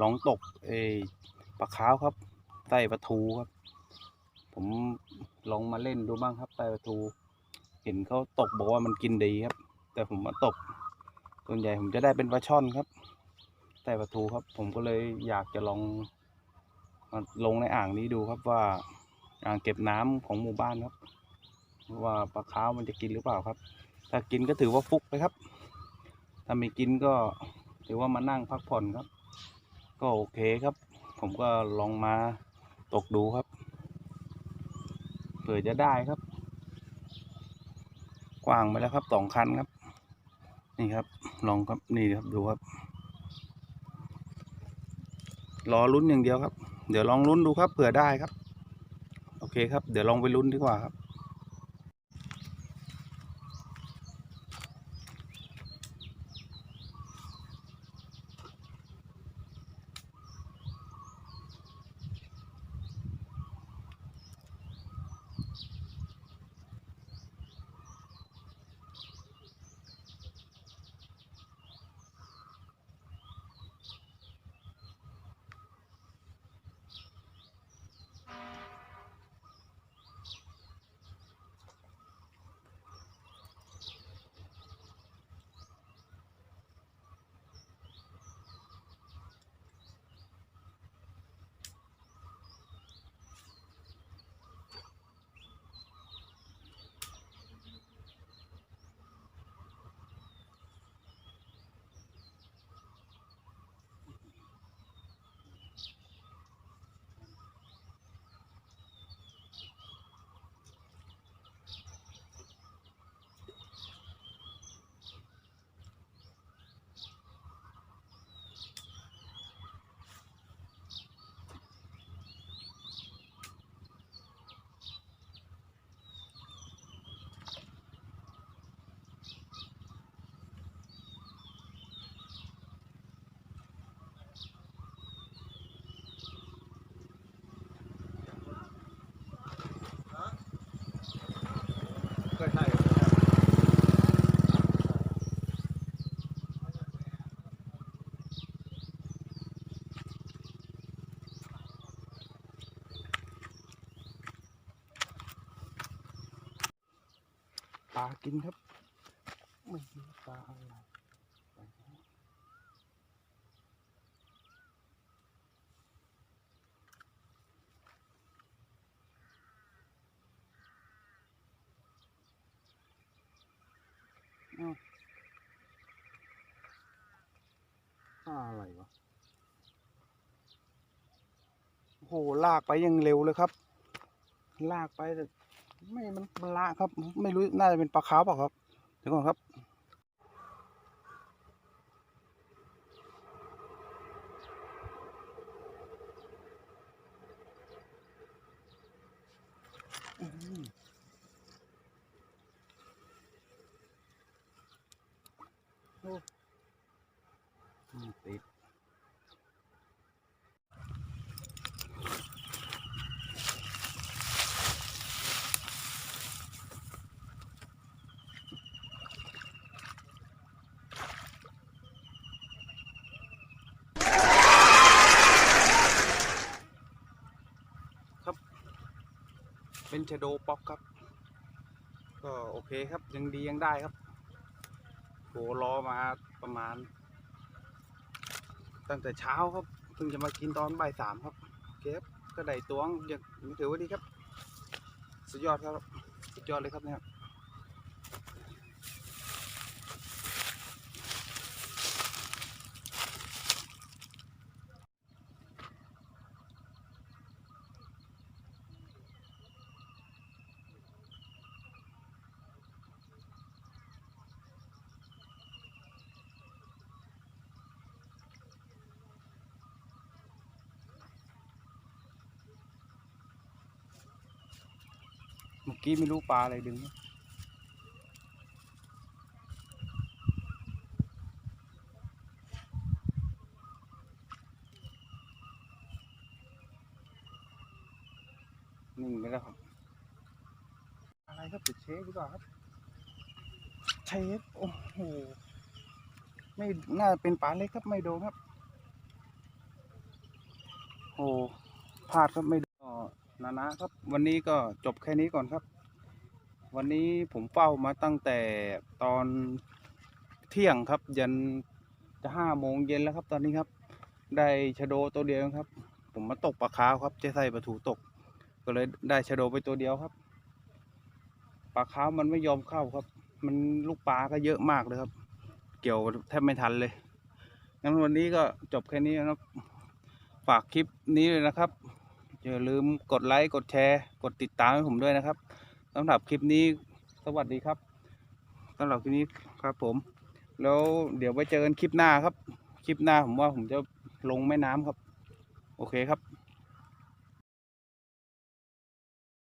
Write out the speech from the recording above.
ลองตกเอปลาขาวครับไต้ปลาทูครับ ผมลองมาเล่นดูบ้างครับไต้ปลาทู เห็นเขาตกบอกว่ามันกินดีครับ แต่ผมมาตก ส่วนใหญ่ผมจะได้เป็นปลาช่อนครับไต้ปลาทูครับ ผมก็เลยอยากจะลองมาลงในอ่างนี้ดูครับว่าอ่างเก็บน้ำของหมู่บ้านครับ ว่าปลาขาวมันจะกินหรือเปล่าครับ ถ้ากินก็ถือว่าฟุกไปครับ ถ้าไม่กินก็ถือว่ามานั่งพักผ่อนครับ ก็โอเคครับ ผมก็ลองมาตกดูครับเผื่อจะได้ครับ กว้างไปแล้วครับสองคันครับ นี่ครับ ลองครับนี่ครับดูครับรอลุ้นอย่างเดียวครับ เดี๋ยวลองลุ้นดูครับเผื่อได้ครับ โอเคครับ เดี๋ยวลองไปลุ้นดีกว่าครับ ปลากินครับ ไม่รู้ปลาอะไรอ้าวปลาอะไรวะโอ้โหลากไปยังเร็วเลยครับ ลากไปแต่ไม่มันมันละครับ ไม่รู้น่าจะเป็นปลาขาวเปล่าครับ เดี๋ยวก่อนครับ เป็นชโดป๊อกครับ ก็โอเคครับยังดียังได้ครับโหรอมาประมาณ ตั้งแต่เช้าครับเพิ่งจะมากินตอนบ่ายสามครับเก็บก็ได้ตวงยังถือว่าดีครับ สุดยอดครับ สุดยอดเลยครับเนี่ย มื่อกี้ไม่รู้ปลาอะไรดึงนะนิ่งไปแล้วครับ อะไรครับติดเชฟดีกว่าครับ เชฟโอ้โห ไม่น่าเป็นปลาเล็กครับไม่โดนครับ โอ้พลาดครับไม่ นานะครับ วันนี้ก็จบแค่นี้ก่อนครับ วันนี้ผมเฝ้ามาตั้งแต่ตอนเที่ยงครับ ยันจะห้าโมงเย็นแล้วครับ ตอนนี้ครับ ได้ชะโดตัวเดียวครับ ผมมาตกปลาคาวครับจะใส่ปลาถูตก ก็เลยได้ชะโดไปตัวเดียวครับปลาคาวมันไม่ยอมเข้าครับ มันลูกปลาก็เยอะมากเลยครับ เกี่ยวแทบไม่ทันเลยงั้นวันนี้ก็จบแค่นี้นะครับ ฝากคลิปนี้เลยนะครับ อย่าลืมกดไลค์กดแชร์กดติดตามให้ผมด้วยนะครับสำหรับคลิปนี้สวัสดีครับสำหรับคลิปนี้ครับผม แล้วเดี๋ยวไปเจอกันคลิปหน้าครับ คลิปหน้าผมว่าผมจะลงแม่น้ำครับ โอเคครับ